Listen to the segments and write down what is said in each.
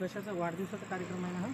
कशाचा वाढदिवसाचा कार्यक्रम आहे ना हा?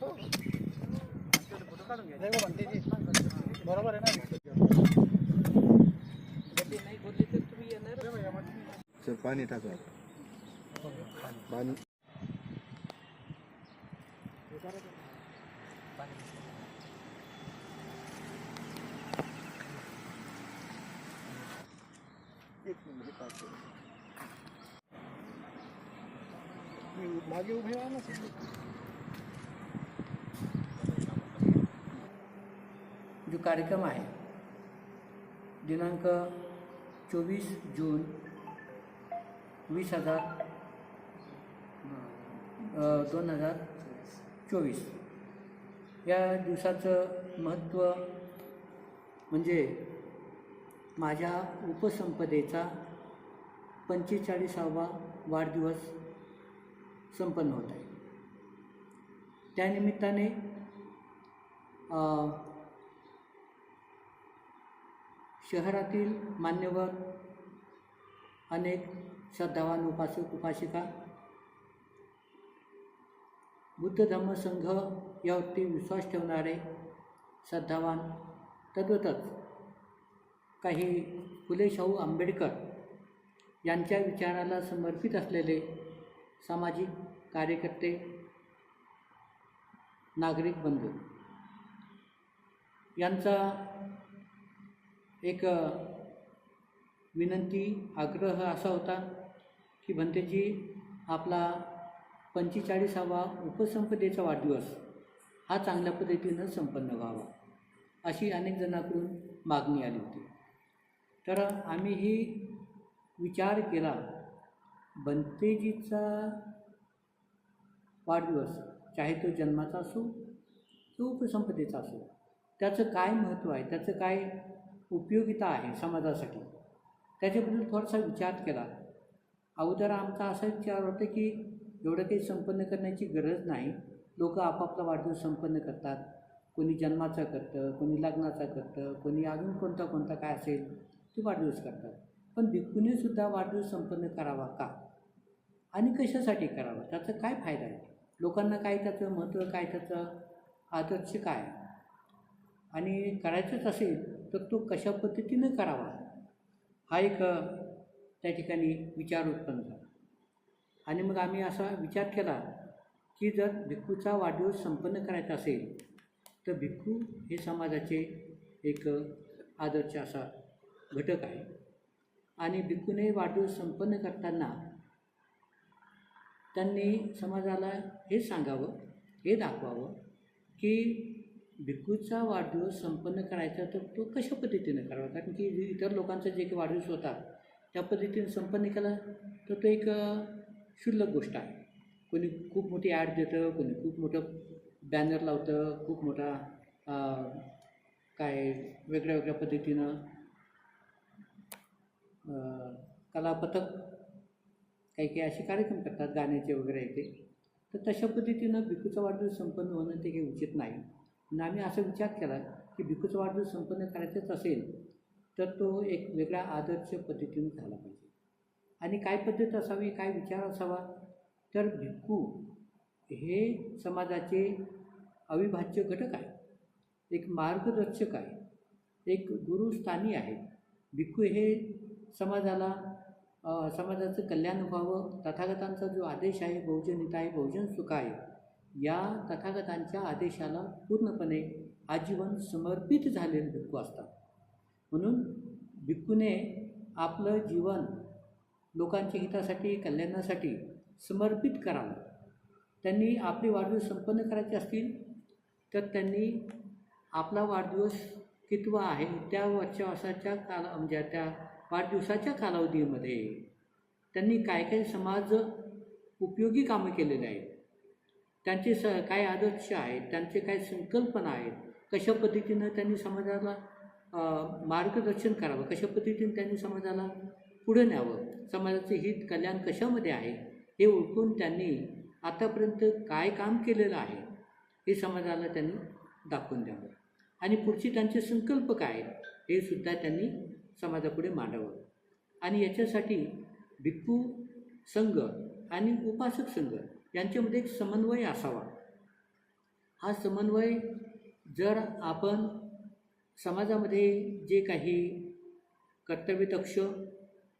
हो. बरोबर आहे ना? पाणी टाका. पाणी. मागे उभे राहा ना सर. जो कार्यक्रम आहे दिनांक चोवीस जून वीस हजार दोन हजार चोवीस. या दिवसाचं महत्त्व म्हणजे माझ्या उपसंपदेचा पंचेचाळीसावा वाढदिवस संपन्न होत आहे. त्यानिमित्ताने शहरातील मान्यवर अनेक श्रद्धावान उपासक उपासिका बुद्ध धम्म संघ यावरती विश्वास ठेवणारे श्रद्धावान तद्वतच काही फुले शाहू आंबेडकर यांच्या विचाराला समर्पित असलेले सामाजिक कार्यकर्ते नागरिक बंधू. यांचा एक विनंती आग्रह असा होता की भंतेजी आपला पंचेचाळीसावा उपसंपदेचा वाढदिवस हा चांगल्या पद्धतीनं संपन्न व्हावा अशी अनेक जणांकडून मागणी आली होती. तर आम्हीही विचार केला बंतेजीचा वाढदिवस चाहे तो जन्माचा असो तो उपसंपदेचा असो त्याचं काय महत्त्व आहे त्याचं काय उपयोगिता आहे समाजासाठी त्याच्याबद्दल थोडासा विचार केला. अगोदर आमचा असा विचार होता की एवढं काही संपन्न करण्याची गरज नाही. लोक आपापला वाढदिवस संपन्न करतात. कोणी जन्माचा करतं कोणी लग्नाचा करतं कोणी अजून कोणता कोणता काय असेल ते वाढदिवस करतात. पण भिक्खूनेसुद्धा वाढदिवस संपन्न करावा का? आणि कशासाठी करावा? त्याचा काय फायदा आहे? लोकांना काय त्याचं महत्त्व काय त्याचं आदर्श काय? आणि करायचंच असेल तर तो कशा पद्धतीनं करावा? हा एक त्या ठिकाणी विचार उत्पन्न झाला. आणि मग आम्ही असा विचार केला की जर भिक्खूचा वाढदिवस संपन्न करायचा असेल तर भिक्खू हे समाजाचे एक आदर्श असा घटक आहे. आणि भिक्खूने वाढदिवस संपन्न करताना त्यांनी समाजाला हे सांगावं हे दाखवावं की भिक्खूचा वाढदिवस संपन्न करायचा तर तो कशा पद्धतीनं करावा? कारण की इतर लोकांचा जे काही वाढदिवस होता त्या पद्धतीने संपन्न केला तर तो एक क्षुल्लक गोष्ट आहे. कोणी खूप मोठी ॲड देतं कोणी खूप मोठं बॅनर लावतं खूप मोठा काय वेगळ्या वेगळ्या पद्धतीनं कलापथक काही काही असे कार्यक्रम करतात गाण्याचे वगैरे येते तर तशा पद्धतीनं भिकूचा वाढदिवस संपन्न होणं ते काही उचित नाही. आणि आम्ही असा विचार केला की भिकूचा वाढदिवस संपन्न करायचाच असेल तर तो एक वेगळ्या आदर्श पद्धतीने झाला पाहिजे. आणि काय पद्धत असावी काय विचार असावा? तर भिक्खू हे समाजाचे अविभाज्य घटक आहे एक मार्गदर्शक आहे एक गुरुस्थानी आहे भिक्खू हे समाजाला समाजाचं कल्याण व्हावं तथागतांचा जो आदेश आहे बहुजन आहे बहुजन सुख आहे या तथागतांच्या आदेशाला पूर्णपणे आजीवन समर्पित झालेले भिक्खू असतात. म्हणून भिक्खूने आपलं जीवन लोकांच्या हितासाठी कल्याणासाठी समर्पित करावं. त्यांनी आपले वाढदिवस संपन्न करायचे असतील तर त्यांनी आपला वाढदिवस कितवा आहे त्या वर्षाच्या काला म्हणजे त्या वाढदिवसाच्या कालावधीमध्ये त्यांनी काय काय समाज उपयोगी कामं केलेले आहेत? त्यांचे स काय आदर्श आहेत? त्यांचे काय संकल्पना आहेत? कशा पद्धतीनं त्यांनी समाजाला मार्गदर्शन करावं. कशा पद्धतीने त्यांनी समाजाला पुढे न्यावं? समाजाचं हित कल्याण कशामध्ये आहे? हे ओळखून त्यांनी आतापर्यंत काय काम केलेलं आहे? हे समाजाला त्यांनी दाखवून द्यावं. आणि पुढचे त्यांचे संकल्प काय आहेत? हे सुद्धा त्यांनी समाजापुढे मांडावं. आणि याच्यासाठी भिक्खू संघ आणि उपासक संघ यांच्यामध्ये एक समन्वय असावा. हा समन्वय जर आपण समाजामध्ये जे काही कर्तव्यदक्ष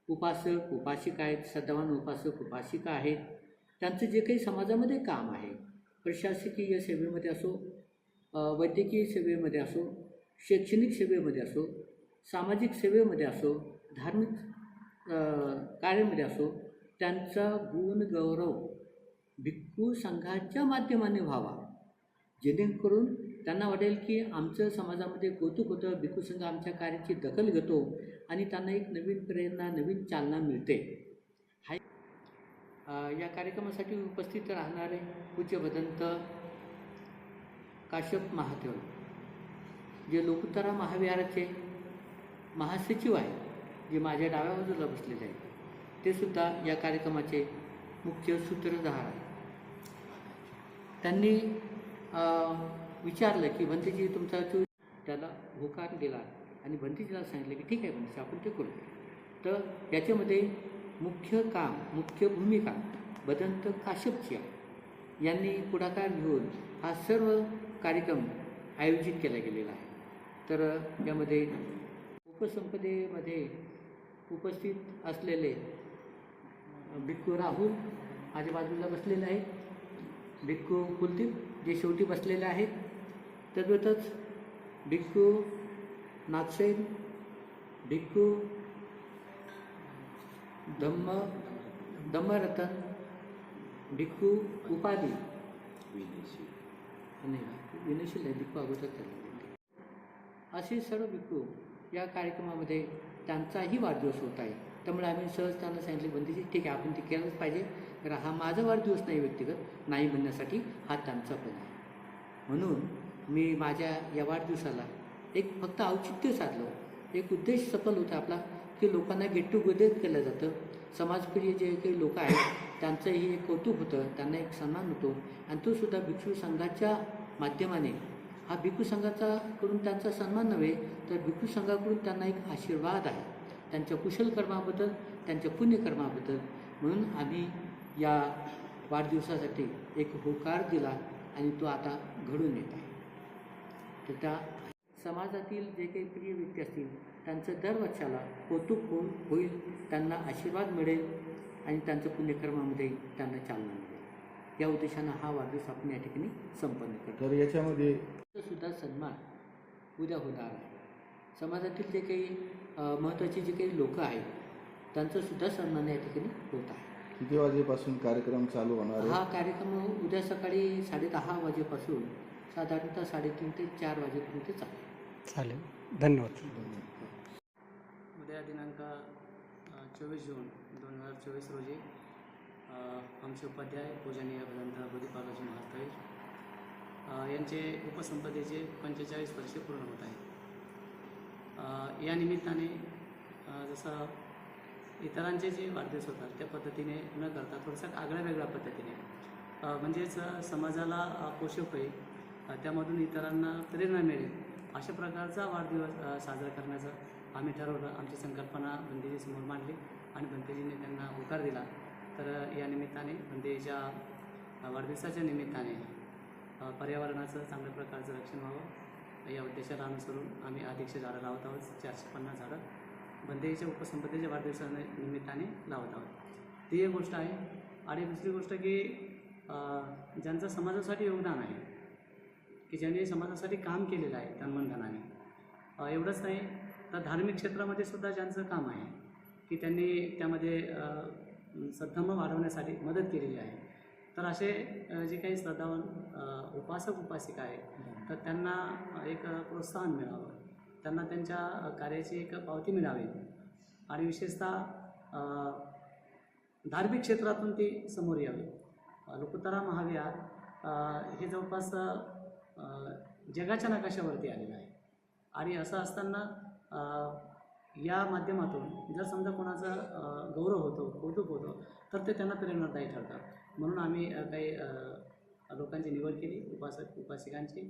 उपासक उपासिका आहेत सद्धावान उपासक उपासिका आहेत त्यांचं जे काही समाजामध्ये काम आहे प्रशासकीय सेवेमध्ये असो वैद्यकीय सेवेमध्ये असो शैक्षणिक सेवेमध्ये असो सामाजिक सेवेमध्ये असो धार्मिक कार्यामध्ये असो त्यांचा गुण गौरव भिक्खू संघाच्या माध्यमाने व्हावा. जेणेकरून त्यांना वाटेल की आमचं समाजामध्ये कौतुक होतं भिक्खू संघ आमच्या कार्याची दखल घेतो आणि त्यांना एक नवीन प्रेरणा नवीन चालना मिळते. हाय. या कार्यक्रमासाठी उपस्थित राहणारे पूज्य भदंत काश्यप महादेव जे लोकतारा महाविहाराचे महासचिव आहे जे माझ्या डाव्या बाजूला बसलेले आहेत. ते सुद्धा या कार्यक्रमाचे मुख्य सूत्रधार आहेत. त्यांनी विचारलं की भंतीजी तुमचा तो त्याला होकार दिला आणि भंतीजीला सांगितलं की ठीक आहे भंतेजी आपण ते करू. तर याच्यामध्ये मुख्य काम मुख्य भूमिका बदंत काश्यपची आहे. यांनी पुढाकार घेऊन हा सर्व कार्यक्रम आयोजित केला गेलेला आहे. तर यामध्ये उपसंपदेमध्ये उपस्थित असलेले भिक्खू राहुल माझ्या बाजूला बसलेले आहेत. भिक्खू कुलदीप जे शेवटी बसलेले आहेत. तद्वतच भिक्खू नागसेन भिक्खू धम्म धम्मरतन भिक्खू उपाधी. आणि विनयशील आहे भिक्खू अगोदर चालले असे सर्व भिक्खू या कार्यक्रमामध्ये त्यांचाही वाढदिवस होत आहे. त्यामुळे आम्ही सहज त्यांना सांगितले बंदीची ठीक आहे आपण ते केलंच पाहिजे. तर हा माझा वाढदिवस नाही व्यक्तिगत नाही म्हणण्यासाठी हा त्यांचा पण आहे. म्हणून मी माझ्या या वाढदिवसाला एक फक्त औचित्य साधलं. एक उद्देश सफल होता आपला की लोकांना गेट टुगेदर केलं जातं. समाजप्रिय जे काही लोक आहेत त्यांचंही एक कौतुक होतं त्यांना एक सन्मान होतो. आणि तो सुद्धा भिक्षू संघाच्या माध्यमाने. हा भिक्खू संघाचा करून त्यांचा सन्मान नव्हे तर भिक्खू संघाकडून त्यांना एक आशीर्वाद आहे. त्यांच्या कुशल कर्माबद्दल त्यांच्या पुण्यकर्माबद्दल म्हणून आम्ही या वाढदिवसासाठी एक होकार दिला आणि तो आता घडून येत आहे. तर त्या समाजातील जे काही प्रिय व्यक्ती असतील त्यांचं दर वर्षाला कौतुक हो होईल त्यांना आशीर्वाद मिळेल आणि त्यांचं पुण्यकर्मामध्ये त्यांना चालना मिळेल. या उद्देशानं हा वाढदिवस आपण या ठिकाणी संपन्न करतो. तर याच्यामध्ये सुद्धा सन्मान उद्या होणार आहे. समाजातील जे काही महत्त्वाचे जे काही लोक आहेत त्यांचं सुद्धा सन्मान या ठिकाणी होत आहे. किती वाजेपासून कार्यक्रम चालू होणार हा कार्यक्रम उद्या सकाळी साडेदहा वाजेपासून साधारणतः साडेतीन ते चार वाजेपर्यंत चालेल. चालेल. धन्यवाद. उद्या दिनांक चोवीस जून दोन हजार चोवीस रोजी आमचे उपाध्याय पूजनीय भदंत बुद्धिपालाजी महास्थळी अ, यांचे उपसंपदेचे पंचेचाळीस वर्षे पूर्ण होत आहे या निमित्ताने जसं इतरांचे जे वाढदिवस होतात त्या पद्धतीने न करता थोडंसं आगळ्या वेगळ्या पद्धतीने म्हणजेच समाजाला पोषक होईल. त्यामधून इतरांना प्रेरणा मिळेल. अशा प्रकारचा वाढदिवस साजरा करण्याचं आम्ही ठरवलं. आमची संकल्पना बंदेजी समोर मांडली आणि बंदेजीने त्यांना होकार दिला. तर या निमित्ताने बंदेजीच्या वाढदिवसाच्या निमित्ताने पर्यावरणाचं चांगल्या प्रकारचं रक्षण व्हावं. या उद्देशाला अनुसरून आम्ही अधिकशे झाडं लावत आहोत. चारशे पन्नास झाडं बंदेजीच्या उपसंपत्तीच्या वाढदिवसा निमित्ताने लावत आहोत. ती एक गोष्ट आहे. आणि दुसरी गोष्ट की ज्यांचं समाजासाठी योगदान आहे की ज्यांनी समाजासाठी काम केलेलं आहे तन्मन धनाने अ, एवढंच नाही तर धार्मिक क्षेत्रामध्ये सुद्धा ज्यांचं काम आहे की त्यांनी त्यामध्ये अ, सद्धम्म वाढवण्यासाठी मदत केलेली आहे. तर असे जे काही श्रद्धावान उपासक उपासिका आहेत तर त्यांना एक प्रोत्साहन मिळावं. त्यांना त्यांच्या कार्याची एक पावती मिळावी. आणि विशेषतः धार्मिक क्षेत्रातून ती समोर यावी. लोकोत्तरा महाविहार हे जवळपास जगाच्या नकाशावरती आलेलं आहे. आणि असं असताना या माध्यमातून जर समजा कोणाचा गौरव होतो कौतुक होतो तर ते त्यांना प्रेरणादायी ठरतात. म्हणून आम्ही काही लोकांची निवड केली उपासक उपासिकांची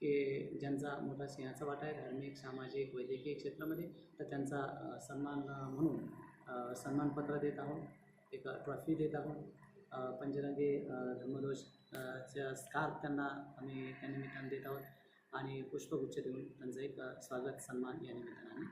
की ज्यांचा मोठा सिंहाचा वाटा आहे धार्मिक सामाजिक वैद्यकीय क्षेत्रामध्ये तर त्यांचा सन्मान म्हणून सन्मानपत्र देत आहोत एक ट्रॉफी देत आहोत. पंचरंगी धर्मदोष धर्मध्वज च्या स्कार्फ त्यांना आम्ही त्या निमित्तानं देत आहोत. आणि पुष्पगुच्छ देऊन त्यांचं एक स्वागत सन्मान या निमित्तानं आम्ही